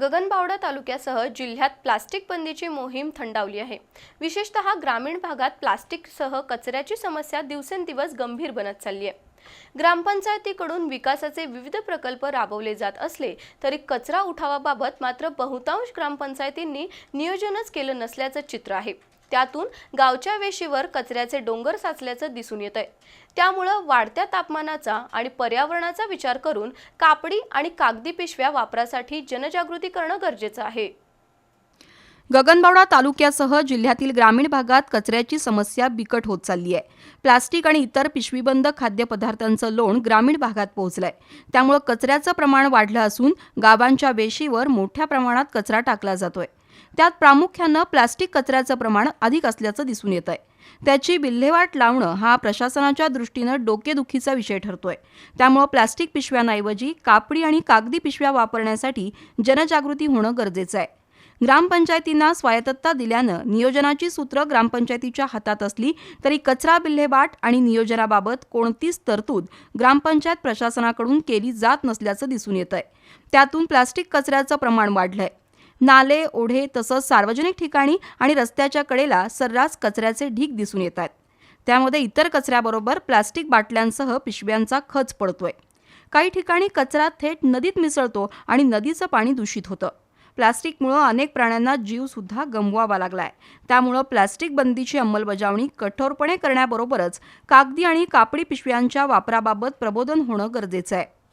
गगनबावडा तालुक्यासह जिल्ह्यात प्लास्टिक बंदीची मोहीम थंडावली आहे. विशेषतः ग्रामीण भागात प्लास्टिकसह कचऱ्याची समस्या दिवसेंदिवस गंभीर बनत चालली आहे. ग्रामपंचायतीकडून विकासाचे विविध प्रकल्प राबवले जात असले तरी कचरा उठावाबाबत मात्र बहुतांश ग्रामपंचायतींनी नियोजनच केलं नसल्याचं चित्र आहे. त्यातून गावच्या वेशीवर कचऱ्याचे डोंगर साचल्याचं दिसून येत आहे त्यामुळं वाढत्या तापमानाचा आणि पर्यावरणाचा विचार करून कापडी आणि कागदी पिशव्या वापरासाठी जनजागृती करणं गरजेचं आहे. गगनबावडा तालुक्यासह जिल्ह्यातील ग्रामीण भागात कचऱ्याची समस्या बिकट होत चालली आहे प्लास्टिक आणि इतर पिशवीबंद खाद्यपदार्थांचं लोण ग्रामीण भागात पोहोचलंय. त्यामुळे कचऱ्याचं प्रमाण वाढलं असून गावांच्या वेशीवर मोठ्या प्रमाणात कचरा टाकला जातोय. त्यात प्रामुख्यानं प्लास्टिक कचऱ्याचं प्रमाण अधिक असल्याचं दिसून येत आहे त्याची विल्हेवाट लावणं हा प्रशासनाच्या दृष्टीनं डोकेदुखीचा विषय ठरतोय. त्यामुळं प्लास्टिक पिशव्यांऐवजी कापडी आणि कागदी पिशव्या वापरण्यासाठी जनजागृती होणं गरजेचं आहे. ग्रामपंचायतींना स्वायत्तता दिल्यानं नियोजनाची सूत्रं ग्रामपंचायतीच्या हातात असली तरी कचरा विल्हेवाट आणि नियोजनाबाबत कोणतीच तरतूद ग्रामपंचायत प्रशासनाकडून केली जात नसल्याचं दिसून येत आहे त्यातून प्लास्टिक कचऱ्याचं प्रमाण वाढलंय. नाले ओढे तसंच सार्वजनिक ठिकाणी आणि रस्त्याच्या कडेला सर्रास कचऱ्याचे ढीग दिसून येत आहेत. त्यामध्ये इतर कचऱ्याबरोबर प्लास्टिक बाटल्यांसह पिशव्यांचा खच पडतोय. काही ठिकाणी कचरा थेट नदीत मिसळतो आणि नदीचं पाणी दूषित होतं. प्लास्टिकमुळं अनेक प्राण्यांना जीवसुद्धा गमवावा गमवावा लागलाय. त्यामुळं प्लास्टिक बंदीची अंमलबजावणी कठोरपणे करण्याबरोबरच कागदी आणि कापडी पिशव्यांच्या वापराबाबत प्रबोधन होणं गरजेचं आहे.